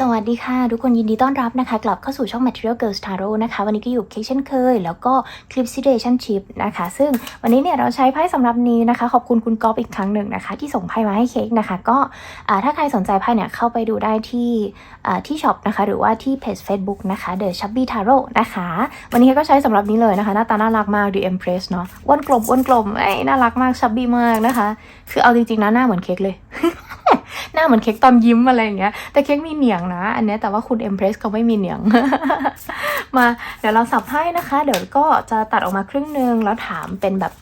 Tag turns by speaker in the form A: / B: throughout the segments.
A: สวัสดีค่ะ ทุกคนยินดีต้อนรับนะคะ กลับเข้าสู่ช่อง Material Girls Tarot นะคะ วันนี้ก็อยู่เคกเช่นเคย แล้วก็คลิป Situationship นะคะ ซึ่งวันนี้เนี่ยเราใช้ไพ่สำหรับนี้นะคะ ขอบคุณคุณก๊อฟอีกครั้งหนึ่งนะคะ ที่ส่งไพ่มาให้เค้กนะคะ ก็ถ้าใครสนใจไพ่เนี่ยเข้าไปดูได้ที่ที่ช็อปนะคะ หรือว่าที่เพจ Facebook นะคะ The Chubby Tarot นะคะ วันนี้ก็ใช้สำหรับนี้เลยนะคะ หน้าตาน่ารักมาก The Empress เนาะอ้วนกลมอ้วนกลมไอ้น่ารักมาก chubby มากนะคะ คือเอาจริงๆนะหน้าเหมือนเค้กเลย หน้าเหมือนเค้กตอนยิ้มอะไรอย่างเงี้ย แต่เค้กมีเหนียงนะ อันเนี้ยแต่ว่าคุณเอ็มเพรสเขาไม่มีเหนียง มาเดี๋ยวเราสับให้นะคะ เดี๋ยวก็จะตัดออกมาครึ่งหนึงแล้วถามเป็นแบบ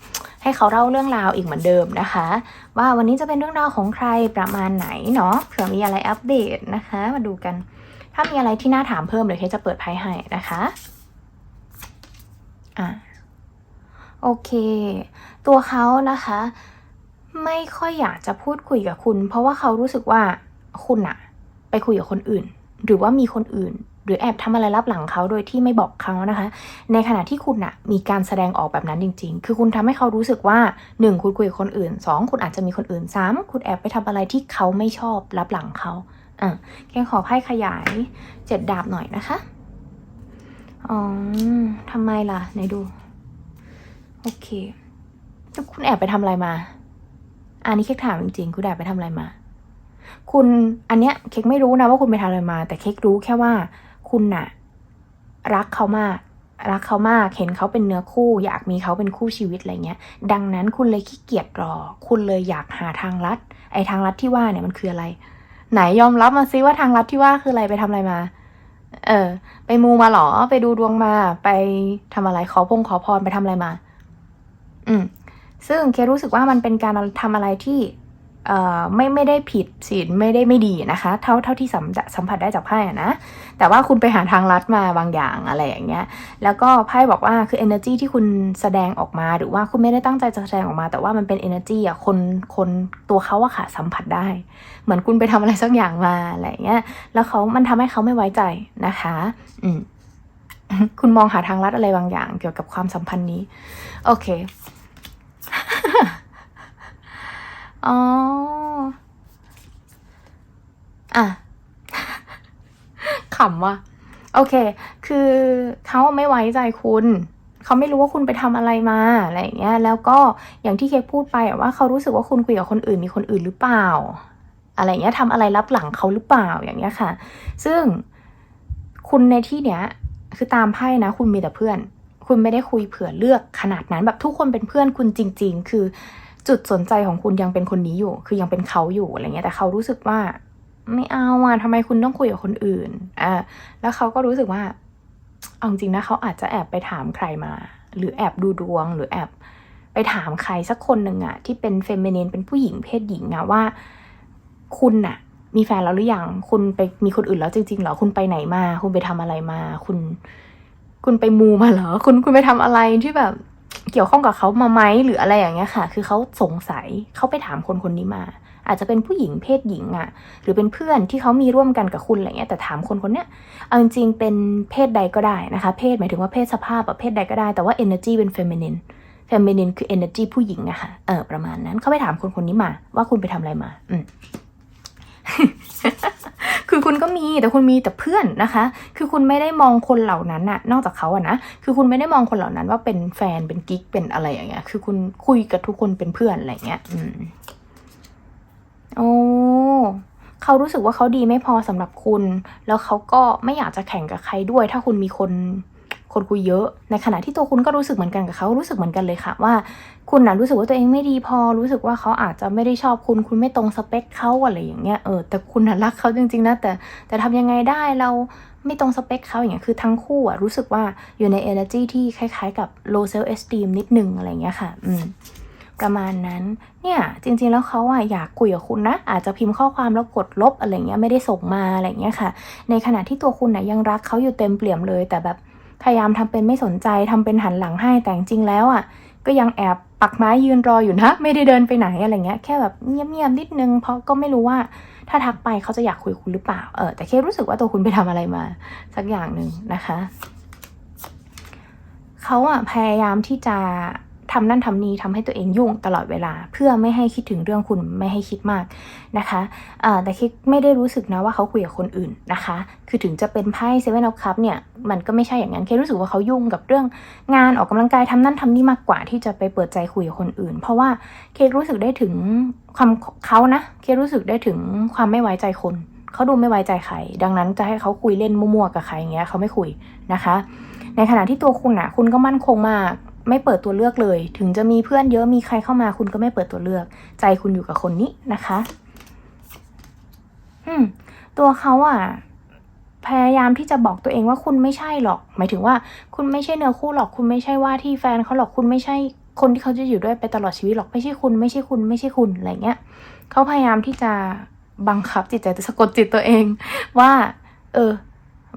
A: ให้เขาเล่าเรื่องราวอีกเหมือนเดิมนะคะ ว่าวันนี้จะเป็นเรื่องราวของใครประมาณไหนเนาะเผื่อมีอะไรอัปเดตนะคะ มาดูกัน ถ้ามีอะไรที่น่าถามเพิ่มเดี๋ยวเค้กจะเปิดไพ่ให้นะคะอะโอเค ตัวเขานะคะ ไม่ค่อยอยากจะพูดคุยกับคุณ เพราะว่าเขารู้สึกว่าคุณอะไปคุยกับคนอื่น หรือว่ามีคนอื่น หรือแอบทำอะไรลับหลังเขาโดยที่ไม่บอกเขานะคะ ในขณะที่คุณอะมีการแสดงออกแบบนั้นจริง ๆ คือคุณทำให้เขารู้สึกว่าหนึ่งคุณคุยกับคนอื่นสองคุณอาจจะมีคนอื่นสามคุณแอบไปทำอะไรที่เขาไม่ชอบลับหลังเขาอะแค่ขอไพ่ขยายเจ็ดดาบหน่อยนะคะอ๋อทำไมล่ะไหนดู โอเคแล้วคุณแอบไปทำอะไรมา อันนี้เค้กถามจริงๆ คุณแอบไปทำอะไรมา คุณอันเนี้ยเค้กไม่รู้นะว่าคุณไปทำอะไรมา แต่เค้กรู้แค่ว่าคุณน่ะ รักเขามาก รักเขามากเห็นเขาเป็นเนื้อคู่ อยากมีเขาเป็นคู่ชีวิตอะไรเงี้ย ดังนั้นคุณเลยขี้เกียจรอ คุณเลยอยากหาทางลัด ไอ้ทางลัดที่ว่าเนี่ยมันคืออะไร ไหนยอมรับมาซิว่าทางลัดที่ว่าคืออะไรไปทำอะไรมา เออ ไปมูมาหรอ ไปดูดวงมา ไปทำอะไรขอพงขอพรไปทำอะไรมา อืม ซึ่งเครู้สึกว่ามันเป็นการทำอะไรที่ไม่ไม่ได้ผิดศีลไม่ได้ไม่ดีนะคะ เท่าเท่าที่สัมสัมผัสได้จากไพ่นะ แต่ว่าคุณไปหาทางลัดมาบางอย่างอะไรอย่างเงี้ย แล้วก็ไพ่บอกว่าคือ energy ที่คุณแสดงออกมาหรือว่าคุณไม่ได้ตั้งใจจะแสดงออกมา แต่ว่ามันเป็น energy อะคนคนตัวเขาอะค่ะสัมผัสได้ เหมือนคุณไปทำอะไรสักอย่างมาอะไรอย่างเงี้ยแล้วเขามันทำให้เขาไม่ไว้ใจนะคะ อืมคุณมองหาทางลัดอะไรบางอย่าง เกี่ยวกับความสัมพันธ์นี้ โอเค อ๋อ อะขำว่ะ โอเค คือเขาไม่ไว้ใจคุณเขาไม่รู้ว่าคุณไปทำอะไรมาอะไรอย่างเงี้ย แล้วก็อย่างที่เคกพูดไปว่าเขารู้สึกว่าคุณคุยกับคนอื่นมีคนอื่นหรือเปล่า อะไรเงี้ยทำอะไรลับหลังเขาหรือเปล่าอย่างเงี้ยค่ะ ซึ่งคุณในที่เนี้ย คือตามไพ่นะ คุณมีแต่เพื่อน คุณไม่ได้คุยเผื่อเลือกขนาดนั้นแบบทุกคนเป็นเพื่อนคุณจริง ๆ คือ จุดสนใจของคุณยังเป็นคนนี้อยู่ คือยังเป็นเขาอยู่อะไรเงี้ย แต่เขารู้สึกว่า ไม่เอาอะทำไมคุณต้องคุยกับคนอื่นอ่าแล้วเขาก็รู้สึกว่า เอาจริงนะเขาอาจจะแอบไปถามใครมา หรือแอบดูดวง หรือแอบไปถามใครสักคนหนึ่งอะที่เป็นเฟมินีนเป็นผู้หญิงเพศหญิงอะว่า คุณน่ะมีแฟนแล้วหรือยัง คุณไปมีคนอื่นแล้วจริงๆเหรอ คุณไปไหนมา คุณไปทำอะไรมา คุณ คุณไปมูมาเหรอ คุณคุณไปทำอะไรที่แบบ เกี่ยวข้องกับเขามาไหมหรืออะไรอย่างเงี้ยค่ะ คือเขาสงสัยเขาไปถามคนคนนี้มา อาจจะเป็นผู้หญิงเพศหญิงอะ่ะ หรือเป็นเพื่อนที่เขามีร่วมกันกับคุณอะไรเงี้ยแต่ถามคนคนเนี้ยเอาจริงๆเป็นเพศใดก็ได้นะคะ เพศหมายถึงว่าเพศสภาพอะเพศใดก็ได้แต่ว่า energy เป็น feminine feminine คือ energy ผู้หญิงอะค่ะเออประมาณนั้นเขาไปถามคนคนนี้มาว่าคุณไปทำอะไรมา อืม คือคุณก็มีแต่คุณมีแต่เพื่อนนะคะ คือคุณไม่ได้มองคนเหล่านั้นน่ะ นอกจากเขาอะนะ คือคุณไม่ได้มองคนเหล่านั้นว่าเป็นแฟนเป็นกิ๊กเป็นอะไรอย่างเงี้ย คือคุณคุยกับทุกคนเป็นเพื่อนอะไรเงี้ย อืม โอ้เขารู้สึกว่าเขาดีไม่พอสำหรับคุณ แล้วเขาก็ไม่อยากจะแข่งกับใครด้วย ถ้าคุณมีคน คนคุยเยอะ ในขณะที่ตัวคุณก็รู้สึกเหมือนกันกับเขารู้สึกเหมือนกันเลยค่ะ ว่าคุณน่ะรู้สึกว่าตัวเองไม่ดีพอ รู้สึกว่าเขาอาจจะไม่ได้ชอบคุณคุณไม่ตรงสเปคเขาอะไรอย่างเงี้ยเออแต่คุณน่ะรักเขาจริงๆนะแต่แต่ทำยังไงได้เราไม่ตรงสเปคเขาอย่างเงี้ยคือทั้งคู่อะรู้สึกว่าอยู่ใน energy ที่คล้ายๆ กับ low self esteem นิดนึงอะไรเงี้ยค่ะ อืมประมาณนั้น เนี่ยจริงๆแล้วเขาอะอยากคุยกับคุณนะ อาจจะพิมพ์ข้อความแล้วกดลบอะไรเงี้ยไม่ได้ส่งมาอะไรเงี้ยค่ะ ในขณะที่ตัวคุณน่ะยังรักเขาอยู่เต็มเปี่ยมเลยแต่แบบ พยายามทำเป็นไม่สนใจทำเป็นหันหลังให้แต่จริงๆแล้วอะก็ยังแอบปักไม้ยืนรออยู่นะ ไม่ได้เดินไปไหนอะไรเงี้ยแค่แบบเงียบๆนิดนึง เพราะก็ไม่รู้ว่าถ้าทักไปเขาจะอยากคุยคุณหรือเปล่าเออแต่แค่รู้สึกว่าตัวคุณไปทำอะไรมา สักอย่างหนึ่งนะคะเขาอะพยายามที่จะ ทำนั่นทำนี่ทำให้ตัวเองยุ่งตลอดเวลา เพื่อไม่ให้คิดถึงเรื่องคุณไม่ให้คิดมากนะคะแต่คิดไม่ได้รู้สึกนะว่าเขาคุยกับคนอื่นนะคะ คือถึงจะเป็นไพ่เซเว่นออฟคัพเนี่ยมันก็ไม่ใช่อย่างนั้นเครู้สึกว่าเขายุ่งกับเรื่องงานออกกำลังกายทำนั่นทำนี่มากกว่าที่จะไปเปิดใจคุยกับคนอื่น เพราะว่าเครู้สึกได้ถึงความเขานะเครู้สึกได้ถึงความไม่ไว้ใจคนเขาดูไม่ไว้ใจใคร ดังนั้นจะให้เขาคุยเล่นมั่วๆกับใครอย่างเงี้ยเขาไม่คุยนะคะ ในขณะที่ตัวคุณอะคุณก็มั่นคงมาก ไม่เปิดตัวเลือกเลย ถึงจะมีเพื่อนเยอะมีใครเข้ามาคุณก็ไม่เปิดตัวเลือก ใจคุณอยู่กับคนนี้นะคะอืมตัวเขาอะพยายามที่จะบอกตัวเองว่าคุณไม่ใช่หรอก หมายถึงว่า คุณไม่ใช่เนื้อคู่หรอก คุณไม่ใช่ว่าที่แฟนเขาหรอกคุณไม่ใช่คนที่เขาจะอยู่ด้วยไปตลอดชีวิตหรอกไม่ใช่คุณไม่ใช่คุณไม่ใช่คุณอะไรเงี้ยเขาพยายามที่จะบังคับจิตใจสะกดจิตตัวเอง ว่า เออ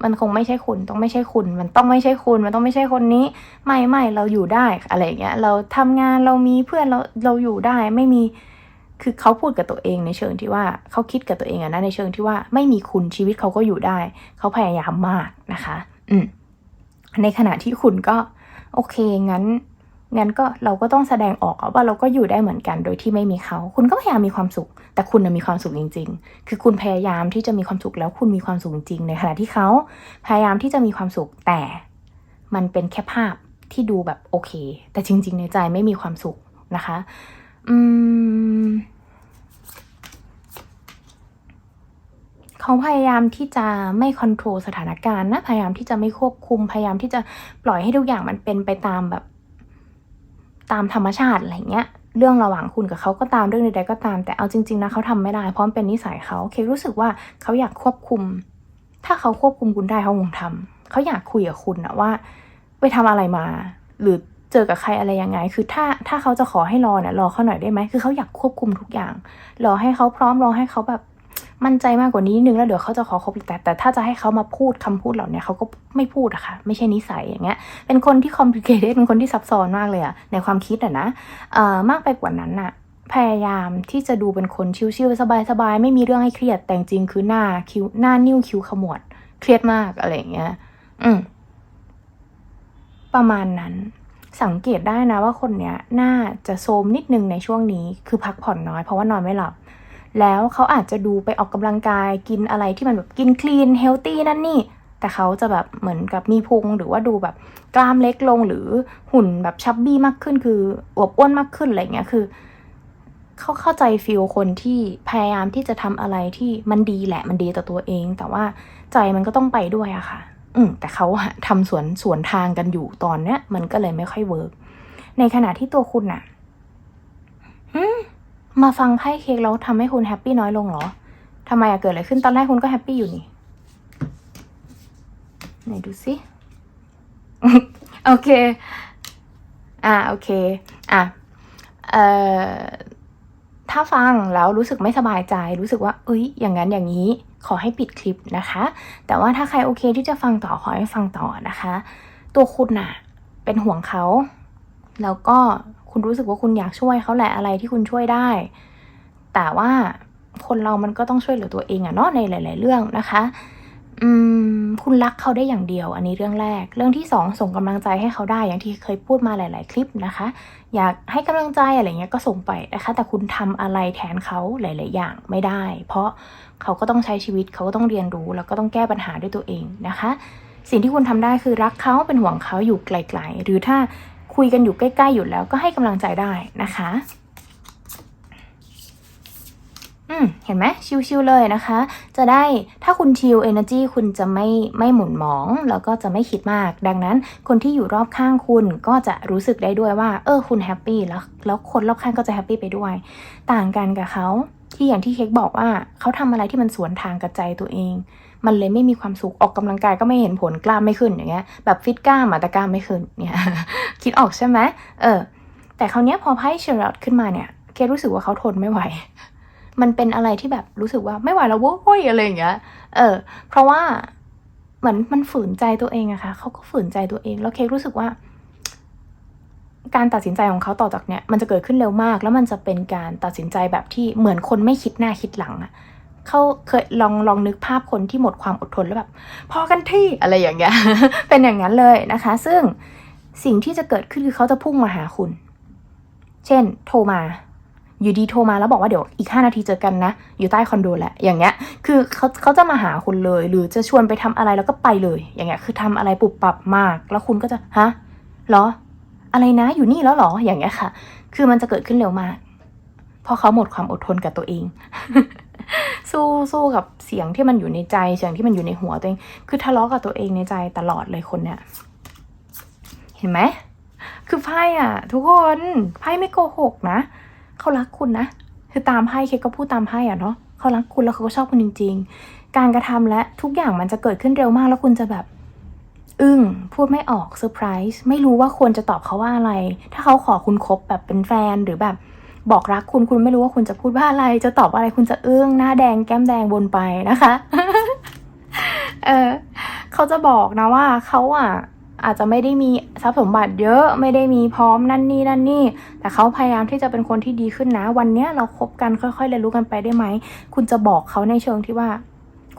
A: มันคงไม่ใช่คุณต้องไม่ใช่คุณ มันต้องไม่ใช่คุณ มันต้องไม่ใช่คนนี้ ไม่ไม่เราอยู่ได้อะไรเงี้ย เราทำงานเรามีเพื่อนเราเราอยู่ได้ไม่มีคือเขาพูดกับตัวเองในเชิงที่ว่าเขาคิดกับตัวเองอะนะในเชิงที่ว่าไม่มีคุณชีวิตเขาก็อยู่ได้ เขาพยายามมากนะคะ อืมในขณะที่คุณก็ โอเคงั้น งั้นก็เราก็ต้องแสดงออกว่าเราก็อยู่ได้เหมือนกันโดยที่ไม่มีเขา คุณก็พยายามมีความสุข แต่คุณน่ะมีความสุขจริง ๆ คือคุณพยายามที่จะมีความสุขแล้วคุณมีความสุขจริงในขณะที่เขาพยายามที่จะมีความสุขแต่มันเป็นแค่ภาพที่ดูแบบโอเค แต่จริง ๆ ในใจไม่มีความสุขนะคะ อืมเขาพยายามที่จะไม่คอนโทรลสถานการณ์นะ พยายามที่จะไม่ควบคุม พยายามที่จะปล่อยให้ทุกอย่างมันเป็นไปตามแบบ ตามธรรมชาติอะไรเงี้ยเรื่องระหว่างคุณกับเขาก็ตามเรื่องใดๆก็ตาม แต่เอาจริง ๆนะเขาทำไม่ได้เพราะมันเป็นนิสัยเขาเครู้สึกว่าเขาอยากควบคุม ถ้าเขาควบคุมคุณได้เขาคงทำเขาอยากคุยกับคุณนะว่า ไปทำอะไรมา หรือเจอกับใครอะไรยังไง คือถ้าถ้าเขาจะขอให้รอเนี่ยรอเขาหน่อยได้ไหมคือเขาอยากควบคุมทุกอย่างรอให้เขาพร้อมรอให้เขาแบบ มั่นใจมากกว่านี้นิดนึงแล้วเดี๋ยวเขาจะขอคบแต่แต่ถ้าจะให้เขามาพูดคำพูดเหล่านี้เขาก็ไม่พูดอะค่ะ ไม่ใช่นิสัยอย่างเงี้ย เป็นคนที่คอมพลีเคทเป็นคนที่ซับซ้อนมากเลยอะในความคิดอะนะเอ่อมากไปกว่านั้นอะพยายามที่จะดูเป็นคนชิลๆสบายๆไม่มีเรื่องให้เครียดแต่จริงคือหน้าคิ้วหน้านิ้วคิ้วขมวด เครียดมากอะไรอย่างเงี้ย อืมประมาณนั้นสังเกตได้นะว่าคนเนี้ยน่าจะโซมนิดนึงในช่วงนี้คือพักผ่อนน้อยเพราะว่านอนไม่หลับ แล้วเขาอาจจะดูไปออกกำลังกายกินอะไรที่มันแบบกินคลีนเฮลตี้นั่นนี่ แต่เขาจะแบบเหมือนกับมีพุงหรือว่าดูแบบกล้ามเล็กลงหรือหุ่นแบบชับบี้มากขึ้น คืออวบอ้วนมากขึ้นอะไรเงี้ยคือเขาเข้าใจฟีลคนที่พยายามที่จะทำอะไรที่มันดีแหละมันดีต่อตัวเอง แต่ว่าใจมันก็ต้องไปด้วยอะค่ะ อืมแต่เขาอะทำสวนสวนทางกันอยู่ตอนเนี้ย มันก็เลยไม่ค่อยเวิร์กในขณะที่ตัวคุณอะอืม มาฟังไพ่เค้กแล้วทำให้คุณแฮปปี้น้อยลงเหรอทำไมอะเกิดอะไรขึ้นตอนแรกคุณก็แฮปปี้อยู่นี่ไหนดูสิโอเค อ่าโอเค อะเอ่อถ้าฟังแล้วรู้สึกไม่สบายใจ รู้สึกว่า เอ้ย อย่างนั้นอย่างนี้ ขอให้ปิดคลิปนะคะ แต่ว่าถ้าใครโอเคที่จะฟังต่อขอให้ฟังต่อนะคะ ตัวคุณน่ะ เป็นห่วงเขา แล้วก็ คุณรู้สึกว่าคุณอยากช่วยเขาแหละอะไรที่คุณช่วยได้ แต่ว่าคนเรามันก็ต้องช่วยเหลือตัวเองอะเนาะในหลาย ๆ เรื่องนะคะอืมคุณรักเขาได้อย่างเดียว อันนี้เรื่องแรก เรื่องที่สองส่งกำลังใจให้เขาได้อย่างที่เคยพูดมาหลาย ๆ คลิปนะคะ อยากให้กำลังใจอะไรเงี้ยก็ส่งไปนะคะ แต่คุณทำอะไรแทนเขาหลาย ๆ อย่างไม่ได้ เพราะเขาก็ต้องใช้ชีวิตเขาก็ต้องเรียนรู้ แล้วก็ต้องแก้ปัญหาด้วยตัวเองนะคะ สิ่งที่คุณทำได้คือรักเขาเป็นห่วงเขาอยู่ไกล ๆ หรือถ้า คุยกันอยู่ใกล้ๆอยู่แล้วก็ให้กำลังใจได้นะคะ อืม เห็นไหมชิวๆเลยนะคะ จะได้ถ้าคุณชิล energy คุณจะไม่ไม่หมุนหมอง แล้วก็จะไม่คิดมาก ดังนั้น คนที่อยู่รอบข้างคุณก็จะรู้สึกได้ด้วยว่า เออ คุณแฮปปี้แล้วแล้วคนรอบข้างก็จะแฮปปี้ไปด้วย ต่างกันกับเขาที่อย่างที่เค้กบอกว่าเขาทำอะไรที่มันสวนทางกับใจตัวเอง มันเลยไม่มีความสุขออกกำลังกายก็ไม่เห็นผลกล้ามไม่ขึ้นอย่างเงี้ยแบบฟิตกล้ามอะแต่กล้ามไม่ขึ้นเนี่ยคิดออกใช่ไหมเออ แต่คราวเนี้ยพอไพ่เชอร์ลขึ้นมาเนี่ยเครู้สึกว่าเขาทนไม่ไหว มันเป็นอะไรที่แบบรู้สึกว่าไม่ไหวแล้วโว้ยอะไรอย่างเงี้ยเออ เพราะว่าเหมือนมันฝืนใจตัวเองอะค่ะเขาก็ฝืนใจตัวเอง แล้วเครู้สึกว่า การตัดสินใจของเขาต่อจากเนี้ยมันจะเกิดขึ้นเร็วมาก แล้วมันจะเป็นการตัดสินใจแบบที่เหมือนคนไม่คิดหน้าคิดหลังอะ เขาเคยลองลองนึกภาพคนที่หมดความอดทนแล้วแบบพอกันที่อะไรอย่างเงี้ย เป็นอย่างนั้นเลยนะคะ ซึ่งสิ่งที่จะเกิดขึ้นคือเขาจะพุ่งมาหาคุณ เช่น โทรมาอยู่ดีโทรมาแล้วบอกว่าเดี๋ยวอีกห้านาทีเจอกันนะ อยู่ใต้คอนโดแหละ อย่างเงี้ย คือเขาเขาจะมาหาคุณเลย หรือจะชวนไปทำอะไรแล้วก็ไปเลย อย่างเงี้ย คือทำอะไรปุบปับมาก แล้วคุณก็จะฮะเหรอ อะไรนะอยู่นี่แล้วหรอ อย่างเงี้ยค่ะ คือมันจะเกิดขึ้นเร็วมาก เพราะเขาหมดความอดทนกับตัวเอง สู้สู้กับเสียงที่มันอยู่ในใจเสียงที่มันอยู่ในหัวตัวเองคือทะเลาะกับตัวเองในใจตลอดเลยคนเนี้ยเห็นไหมคือไพ่อะ ทุกคนไพ่ไม่โกหกนะเขารักคุณนะคือตามไพ่เคก็พูดตามไพ่อะเนาะเขารักคุณแล้วเขาก็ชอบคุณจริง ๆ การกระทำและทุกอย่างมันจะเกิดขึ้นเร็วมากแล้วคุณจะแบบอึ้งพูดไม่ออกเซอร์ไพรส์ไม่รู้ว่าควรจะตอบเขาว่าอะไร ถ้าเขาขอคุณคบแบบเป็นแฟนหรือแบบ บอกรักคุณคุณไม่รู้ว่าคุณจะพูดว่าอะไร จะตอบอะไรคุณจะเอึ้องหน้าแดงแก้มแดงบนไปนะคะ เออเขาจะบอกนะว่าเขาอะอาจจะไม่ได้มีทรัพย์สมบัติเยอะไม่ได้มีพร้อมนั่นนี่นั่นนี่ แต่เขาพยายามที่จะเป็นคนที่ดีขึ้นนะ วันเนี้ยเราคบกันค่อยๆเรียนรู้กันไปได้ไหม คุณจะบอกเขาในเชิงที่ว่า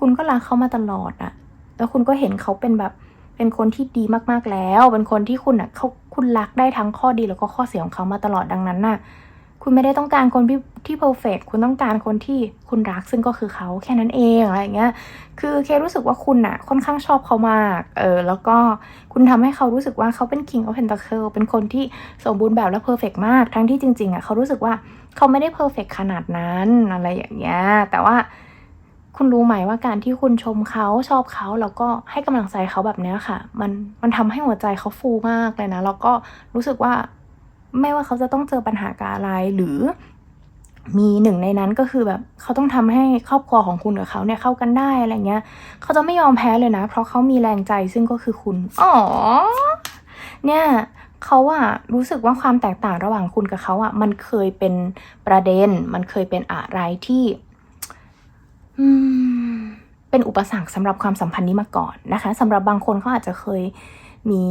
A: คุณก็รักเขามาตลอดอะแล้วคุณก็เห็นเขาเป็นแบบเป็นคนที่ดีมากๆแล้ว เป็นคนที่คุณอะเขาคุณรักได้ทั้งข้อดีแล้วก็ข้อเสียของเขามาตลอดดังนั้นน่ะ คุณไม่ได้ต้องการคนที่ที่เพอร์เฟกคุณต้องการคนที่คุณรักซึ่งก็คือเขาแค่นั้นเองอะไรอย่างเงี้ย คือเครู้สึกว่าคุณอะค่อนข้างชอบเขามาก เออ แล้วก็คุณทำให้เขารู้สึกว่าเขาเป็น king of pentacle เป็นคนที่สมบูรณ์แบบและเพอร์เฟกมาก ทั้งที่จริง ๆอะเขารู้สึกว่าเขาไม่ได้เพอร์เฟกขนาดนั้นอะไรอย่างเงี้ย แต่ว่าคุณรู้ไหมว่าการที่คุณชมเขาชอบเขาแล้วก็ให้กำลังใจเขาแบบเนี้ยค่ะ มันมันทำให้หัวใจเขาฟูมากเลยนะ แล้วก็รู้สึกว่า ไม่ว่าเขาจะต้องเจอปัญหากับอะไรหรือมีหนึ่งในนั้นก็คือแบบเขาต้องทำให้ครอบครัวของคุณกับเขาเนี่ยเข้ากันได้อะไรเงี้ย เขาจะไม่ยอมแพ้เลยนะ เพราะเขามีแรงใจซึ่งก็คือคุณ อ๋อ เนี่ยเขาอะรู้สึกว่าความแตกต่างระหว่างคุณกับเขาอะมันเคยเป็นประเด็น มันเคยเป็นอะไรที่เป็นอุปสรรคสำหรับความสัมพันธ์นี้มาก่อนนะคะสำหรับบางคนเขาอาจจะเคย มี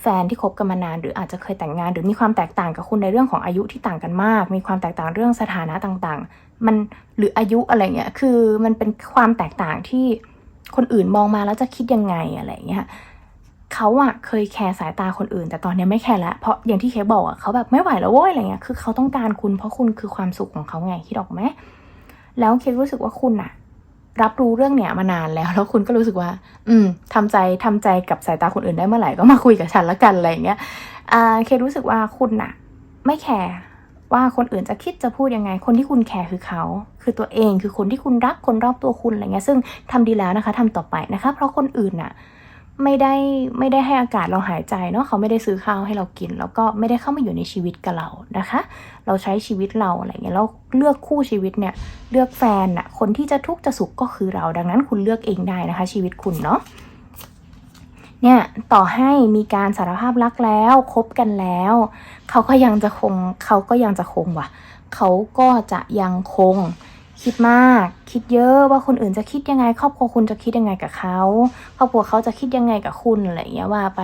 A: แฟนที่คบกันมานาน หรืออาจจะเคยแต่งงาน หรือมีความแตกต่างกับคุณในเรื่องของอายุที่ต่างกันมาก มีความแตกต่างเรื่องสถานะต่างๆ มันหรืออายุอะไรเงี้ยคือมันเป็นความแตกต่างที่คนอื่นมองมาแล้วจะคิดยังไงอะไรเงี้ยเขาอะเคยแคร์สายตาคนอื่น แต่ตอนนี้ไม่แคร์แล้วเพราะอย่างที่เคบอกอะเขาแบบไม่ไหวแล้วโว้ยอะไรเงี้ยคือเขาต้องการคุณเพราะคุณคือความสุขของเขาไงคิดออกไหมแล้วเครู้สึกว่าคุณอะ รับรู้เรื่องเนี้ยมานานแล้ว แล้วคุณก็รู้สึกว่า อืมทำใจทำใจกับสายตาคนอื่นได้เมื่อไหร่ก็มาคุยกับฉันละกันอะไรเงี้ยอ่าเครู้สึกว่าคุณอะไม่แคร์ว่าคนอื่นจะคิดจะพูดยังไง คนที่คุณแคร์คือเขา คือตัวเองคือคนที่คุณรักคนรอบตัวคุณอะไรเงี้ยซึ่งทำดีแล้วนะคะทำต่อไปนะคะ เพราะคนอื่นน่ะ ไม่ได้ไม่ได้ให้อากาศเราหายใจเนาะเขาไม่ได้ซื้อข้าวให้เรากิน แล้วก็ไม่ได้เข้ามาอยู่ในชีวิตกับเรานะคะ เราใช้ชีวิตเราอะไรเงี้ยแล้วเลือกคู่ชีวิตเนี่ยเลือกแฟนน่ะคนที่จะทุกข์จะสุขก็คือเรา ดังนั้นคุณเลือกเองได้นะคะ ชีวิตคุณเนาะเนี่ยต่อให้มีการสารภาพรักแล้วคบกันแล้ว เขาก็ยังจะคงเขาก็ยังจะคงว่ะเขาก็จะยังคง คิดมาก คิดเยอะว่าคนอื่นจะคิดยังไง ครอบครัวคุณจะคิดยังไงกับเขาครอบครัวเขาจะคิดยังไงกับคุณอะไรอย่างเงี้ยว่าไป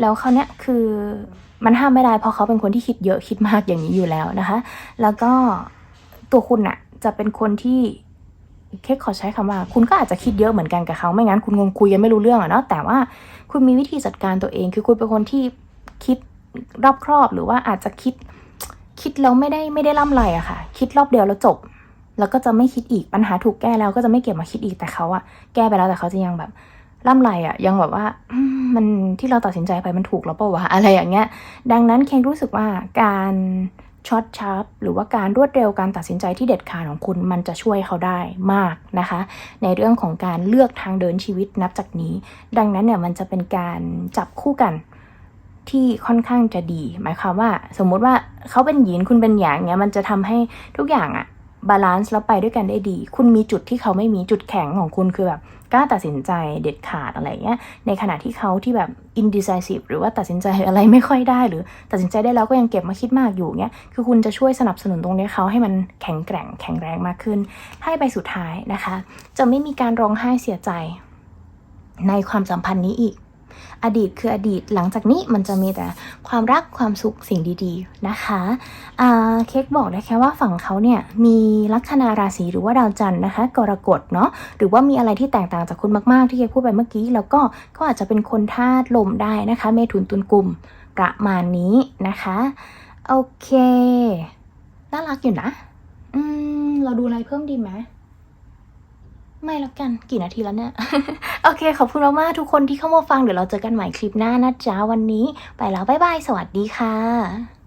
A: แล้วเขาเนี่ยคือมันห้ามไม่ได้เพราะเขาเป็นคนที่คิดเยอะคิดมากอย่างนี้อยู่แล้วนะคะ แล้วก็ตัวคุณน่ะจะเป็นคนที่เคขอใช้คำว่า คุณก็อาจจะคิดเยอะเหมือนกันกับเขาไม่งั้นคุณคงคุยกันไม่รู้เรื่องอะเนาะแต่ว่าคุณมีวิธีจัดการตัวเอง คือคุณเป็นคนที่คิดรอบครอบหรือว่าอาจจะคิดคิดแล้วไม่ได้ไม่ได้ล่ำไรอะค่ะ คิดรอบเดียวแล้วจบ แล้วก็จะไม่คิดอีกปัญหาถูกแก้แล้วก็จะไม่เก็บมาคิดอีกแต่เขาอะแก้ไปแล้วแต่เขาจะยังแบบล่ำไรอะยังแบบว่ามันที่เราตัดสินใจไปมันถูกแล้วเปล่าวะอะไรอย่างเงี้ย ดังนั้นเคนรู้สึกว่าการช็อตชาร์ปหรือว่าการรวดเร็วการตัดสินใจที่เด็ดขาดของคุณมันจะช่วยเขาได้มากนะคะ ในเรื่องของการเลือกทางเดินชีวิตนับจากนี้ ดังนั้นเนี่ยมันจะเป็นการจับคู่กันที่ค่อนข้างจะดี หมายความว่า สมมุติว่าเขาเป็นหยินคุณเป็นหยางเนี้ยมันจะทำให้ทุกอย่างอะ บาลานซ์แล้วไปด้วยกันได้ดี คุณมีจุดที่เขาไม่มีจุดแข็งของคุณคือแบบกล้าตัดสินใจเด็ดขาดอะไรเงี้ย ในขณะที่เขาที่แบบ indecisive หรือว่าตัดสินใจอะไรไม่ค่อยได้ หรือตัดสินใจได้แล้วก็ยังเก็บมาคิดมากอยู่เงี้ย คือคุณจะช่วยสนับสนุนตรงนี้เขาให้มันแข็งแกร่งแข็งแรงมากขึ้น ให้ไปสุดท้ายนะคะ จะไม่มีการร้องไห้เสียใจ ในความสัมพันธ์นี้อีก อดีตคืออดีตหลังจากนี้มันจะมีแต่ความรักความสุขสิ่งดีๆนะคะเค้กบอกได้แค่ว่าฝั่งเขาเนี่ยมีลัคนาราศีหรือว่าดาวจันทร์นะคะกรกฎเนาะหรือว่ามีอะไรที่แตกต่างจากคุณมากๆที่เค้กพูดไปเมื่อกี้ แล้วก็ก็อาจจะเป็นคนธาตุลมได้นะคะ เมถุนตุลกลุ่มประมาณนี้นะคะโอเคน่ารักอยู่นะ อืม เราดูอะไรเพิ่มดีไหม ไม่แล้วกันกี่นาทีแล้วเนี่ย โอเค ขอบคุณมากๆทุกคนที่เข้ามาฟัง เดี๋ยวเราเจอกันใหม่คลิปหน้านะจ๊ะ วันนี้ ไปแล้ว บ๊ายบาย สวัสดีค่ะ